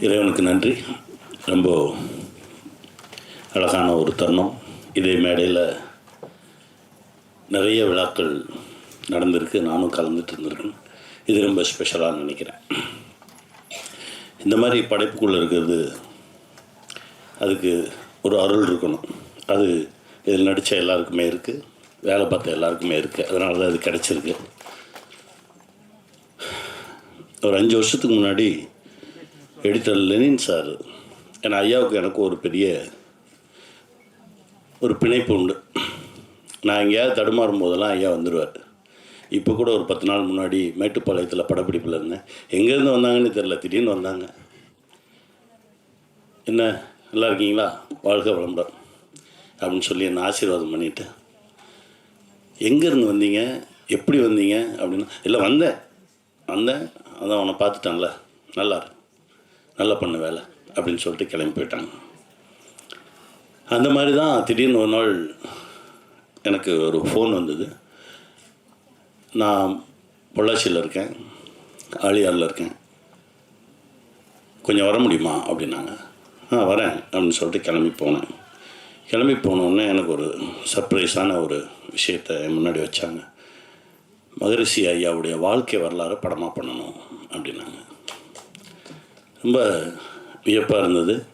இறைவனுக்கு நன்றி. ரொம்ப அழகான ஒரு தருணம். இதே மேடையில் நிறைய விழாக்கள் நடந்திருக்கு. நானும் கலந்துட்டு இருந்திருக்கேன். இது ரொம்ப ஸ்பெஷலாக நினைக்கிறேன். இந்த மாதிரி படைப்புக்குள்ளே இருக்கிறது அதுக்கு ஒரு அருள் இருக்கணும். அது இதில் நடித்த எல்லாருக்குமே இருக்குது வேலை பார்த்த எல்லாருக்குமே இருக்குது அதனால தான் இது கிடச்சிருக்கு. ஒரு அஞ்சு வருஷத்துக்கு முன்னாடி எடிட்டர் லெனின் சார். ஏன்னா ஐயாவுக்கு எனக்கும் ஒரு பெரிய ஒரு பிணைப்பு உண்டு. நான் எங்கேயாவது தடுமாறும் போதெல்லாம் ஐயா வந்துடுவார் இப்போ கூட ஒரு பத்து நாள் முன்னாடி மேட்டுப்பாளையத்தில் படப்பிடிப்பில் இருந்தேன். எங்கேருந்து வந்தாங்கன்னு தெரில திடீர்னு வந்தாங்க. என்ன நல்லா இருக்கீங்களா? வாழ்க வளமுடன் அப்படின்னு சொல்லி என்னை ஆசீர்வாதம் பண்ணிவிட்டேன் எங்கேருந்து வந்தீங்க? எப்படி வந்தீங்க? அப்படின்னு. இல்லை வந்தேன். வந்தேன். அதான் உன்னை பார்த்துட்டேன்ல. நல்லா இருக்கு. நல்லா பண்ண வேலை அப்படின்னு சொல்லிட்டு கிளம்பி போயிட்டாங்க. அந்த மாதிரி தான் திடீர்னு ஒரு நாள் எனக்கு ஒரு ஃபோன் வந்தது. நான் பொள்ளாச்சியில் இருக்கேன் ஆழியாரில் இருக்கேன். கொஞ்சம் வர முடியுமா அப்படின்னாங்க. ஆ வரேன் அப்படின்னு சொல்லிட்டு கிளம்பி போனேன். கிளம்பி போனோடனே எனக்கு ஒரு சர்ப்ரைஸான ஒரு விஷயத்தை முன்னாடி வச்சாங்க. மகரிஷி ஐயாவுடைய வாழ்க்கை வரலாறு படமாக பண்ணணும் அப்படின்னாங்க. ரொம்ப வியப்பாக இருந்தது.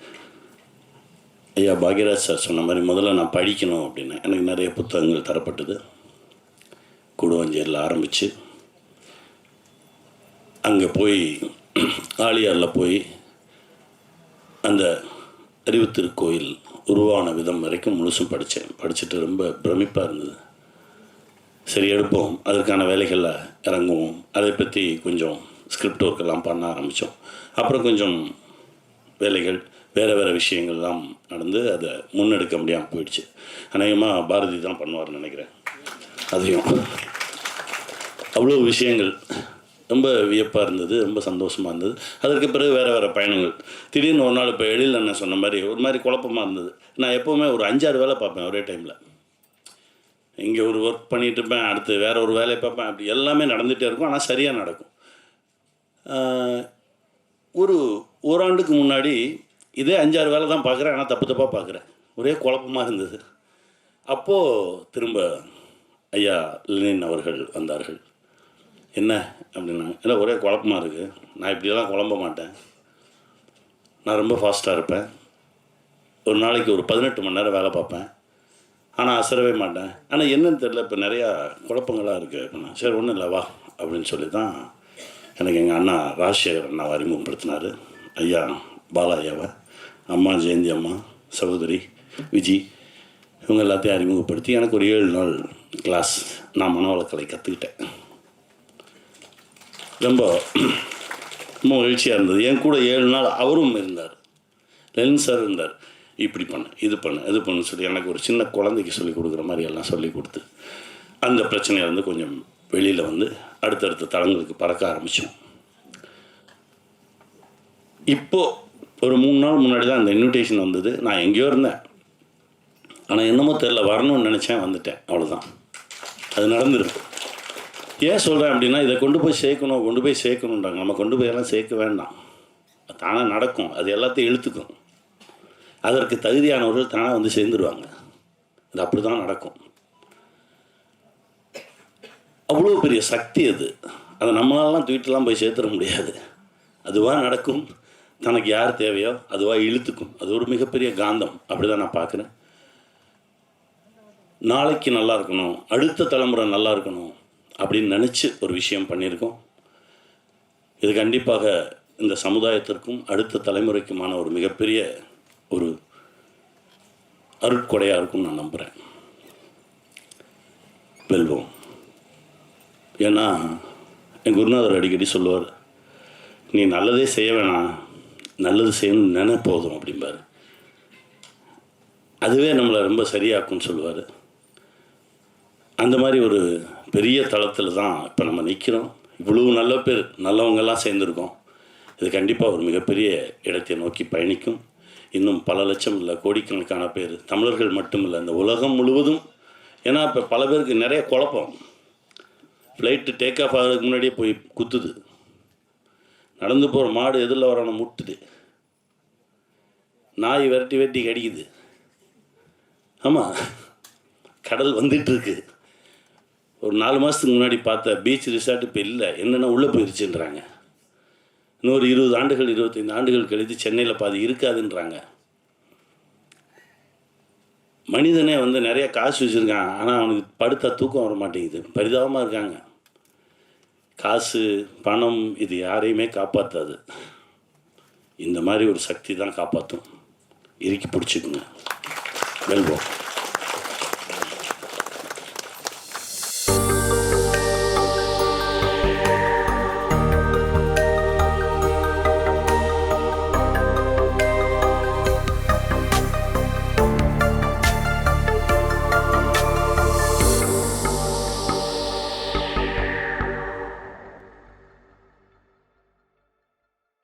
ஐயா பாக்யராஜ் சார் சொன்ன மாதிரி முதல்ல நான் படிக்கணும் அப்படின்னு. எனக்கு நிறைய புத்தகங்கள் தரப்பட்டது. கூடுவஞ்சேரியில் ஆரம்பித்து அங்கே போய் ஆலியாரில் போய் அந்த அறிவு திருக்கோயில் உருவான விதம் வரைக்கும் முழுசும் படித்தேன் படிச்சுட்டு ரொம்ப பிரமிப்பாக இருந்தது. சரி எடுப்போம். அதற்கான வேலைகளில் இறங்குவோம். அதை பற்றி கொஞ்சம் ஸ்கிரிப்ட் ஒர்க்கெல்லாம் பண்ண ஆரம்பித்தோம். அப்புறம் கொஞ்சம் வேலைகள் வேறு வேறு விஷயங்கள்லாம் நடந்து அதை முன்னெடுக்க முடியாமல் போயிடுச்சு. அநேகமாக பாரதி தான் பண்ணுவார்னு நினைக்கிறேன். அதையும். அவ்வளோ விஷயங்கள் ரொம்ப வியப்பாக இருந்தது ரொம்ப சந்தோஷமாக இருந்தது. அதற்கு பிறகு வேறு வேறு பயணங்கள். திடீர்னு ஒரு நாள் இப்போ எழில் அண்ணன் சொன்ன மாதிரி ஒரு மாதிரி குழப்பமாக இருந்தது. நான் எப்போவுமே ஒரு அஞ்சாறு வேலை பார்ப்பேன் ஒரே டைமில் இங்கே ஒரு ஒர்க் பண்ணிகிட்டு இருப்பேன் அடுத்து வேறு ஒரு வேலையை பார்ப்பேன் அப்படி எல்லாமே நடந்துகிட்டே இருக்கும். ஆனால் சரியாக நடக்கும். ஒரு ஓராண்டுக்கு முன்னாடி இதே அஞ்சாறு வேலை தான் பார்க்குறேன் ஆனால் தப்பு தப்பாக பார்க்குறேன். ஒரே குழப்பமாக இருந்தது. அப்போது திரும்ப ஐயா லெனின் அவர்கள் வந்தார்கள். என்ன அப்படின்னாங்க இல்லை ஒரே குழப்பமாக இருக்குது நான் இப்படியெல்லாம் குழம்ப மாட்டேன். நான் ரொம்ப ஃபாஸ்ட்டாக இருப்பேன். ஒரு நாளைக்கு ஒரு பதினெட்டு மணி நேரம் வேலை பார்ப்பேன். ஆனால் அசரவே மாட்டேன். ஆனால் என்னன்னு தெரில இப்போ நிறையா குழப்பங்களாக இருக்குது அப்படின்னா சரி ஒன்றும் இல்லை வா. அப்படின்னு சொல்லி தான் எனக்கு எங்கள் அண்ணா ராஜசேகர் அண்ணாவை அறிமுகப்படுத்தினார். ஐயா பாலாயாவை அம்மா ஜெயந்தி அம்மா சகோதரி விஜி இவங்க எல்லாத்தையும் அறிமுகப்படுத்தி எனக்கு ஒரு ஏழு நாள் கிளாஸ் நான் மனவளக்கலை கற்றுக்கிட்டேன் ரொம்ப ரொம்ப மகிழ்ச்சியாக இருந்தது. என் கூட ஏழு நாள் அவரும் இருந்தார். லெனின் சார் இருந்தார். இப்படி பண்ணு இது பண்ணு இது பண்ணு சொல்லி எனக்கு ஒரு சின்ன குழந்தைக்கு சொல்லிக் கொடுக்குற மாதிரி எல்லாம் சொல்லி கொடுத்து அந்த பிரச்சனையிலேருந்து கொஞ்சம் வெளியில் வந்து அடுத்தடுத்த தளங்களுக்கு பறக்க ஆரம்பித்தோம் இப்போது ஒரு மூணு நாள் முன்னாடி தான் அந்த இன்விடேஷன் வந்தது. நான் எங்கேயோ இருந்தேன். ஆனால் என்னமோ தெரில வரணும்னு நினச்சேன் வந்துட்டேன். அவ்வளோதான் அது நடந்துருக்கு. ஏன் சொல்கிறேன் அப்படின்னா இதை கொண்டு போய் சேர்க்கணும் கொண்டு போய் சேர்க்கணுன்றாங்க நம்ம கொண்டு போய் எல்லாம் சேர்க்க வேண்டாம். தானாக நடக்கும். அது எல்லாத்தையும் இழுத்துக்கும். அதற்கு தகுதியானவர்கள் தானாக வந்து சேர்ந்துருவாங்க. அது அப்படி தான் நடக்கும். அவ்வளோ பெரிய சக்தி அது. அதை நம்மளாலாம் தூக்கிட்டுலாம் போய் சேர்த்துட முடியாது. அதுவாக நடக்கும். தனக்கு யார் தேவையோ அதுவாக இழுத்துக்கும். அது ஒரு மிகப்பெரிய காந்தம். அப்படி தான் நான் பார்க்குறேன். நாளைக்கு நல்லா இருக்கணும். அடுத்த தலைமுறை நல்லா இருக்கணும். அப்படின்னு நினச்சி ஒரு விஷயம் பண்ணியிருக்கோம். இது கண்டிப்பாக இந்த சமுதாயத்திற்கும் அடுத்த தலைமுறைக்குமான ஒரு மிகப்பெரிய ஒரு அருட்கொடையாக இருக்கும்னு நான் நம்புகிறேன் வெல்வோம். ஏன்னா என் குருநாதர் அடிக்கடி சொல்லுவார் நீ நல்லதே செய்ய வேணாம் நல்லது செய்யணும்னு நினை போதும் அப்படிம்பாரு. அதுவே நம்மளை ரொம்ப சரியாக்கும்னு சொல்லுவார். அந்த மாதிரி ஒரு பெரிய தளத்தில் தான் இப்போ நம்ம நிற்கிறோம் இவ்வளவு நல்ல பேர் நல்லவங்கெல்லாம் சேர்ந்துருக்கோம். இது கண்டிப்பாக ஒரு மிகப்பெரிய இடத்தை நோக்கி பயணிக்கும். இன்னும் பல லட்சம் இல்லை கோடிக்கணக்கான பேர் தமிழர்கள் மட்டும் இல்லை இந்த உலகம் முழுவதும். ஏன்னா இப்போ பல பேருக்கு நிறைய குழப்பம். ஃப்ளைட்டு டேக் ஆஃப் ஆகிறதுக்கு முன்னாடியே போய் குத்துது. நடந்து போகிற மாடு எதில் வரணும் முட்டுது. நாய் விரட்டி வெட்டி கடிக்குது. ஆமாம் கடல் வந்துட்டு இருக்கு ஒரு நாலு மாதத்துக்கு முன்னாடி பார்த்த பீச் ரிசார்ட் இப்போ இல்லை. என்னென்ன உள்ளே போயிருச்சுன்றாங்க. இன்னொரு இருபது ஆண்டுகள் இருபத்தைந்து ஆண்டுகள் கழித்து சென்னையில் பாதி இருக்காதுன்றாங்க. மனிதனே வந்து நிறைய காசு வச்சுருக்கான். ஆனால் அவனுக்கு படுத்தா தூக்கம் வர மாட்டேங்குது. பரிதாபமாக இருக்காங்க. காசு பணம் இது யாரையுமே காப்பாற்றாது இந்த மாதிரி ஒரு சக்தி தான் காப்பாற்றும் இறுக்கி பிடிச்சிக்குங்க. வெல்வோம்.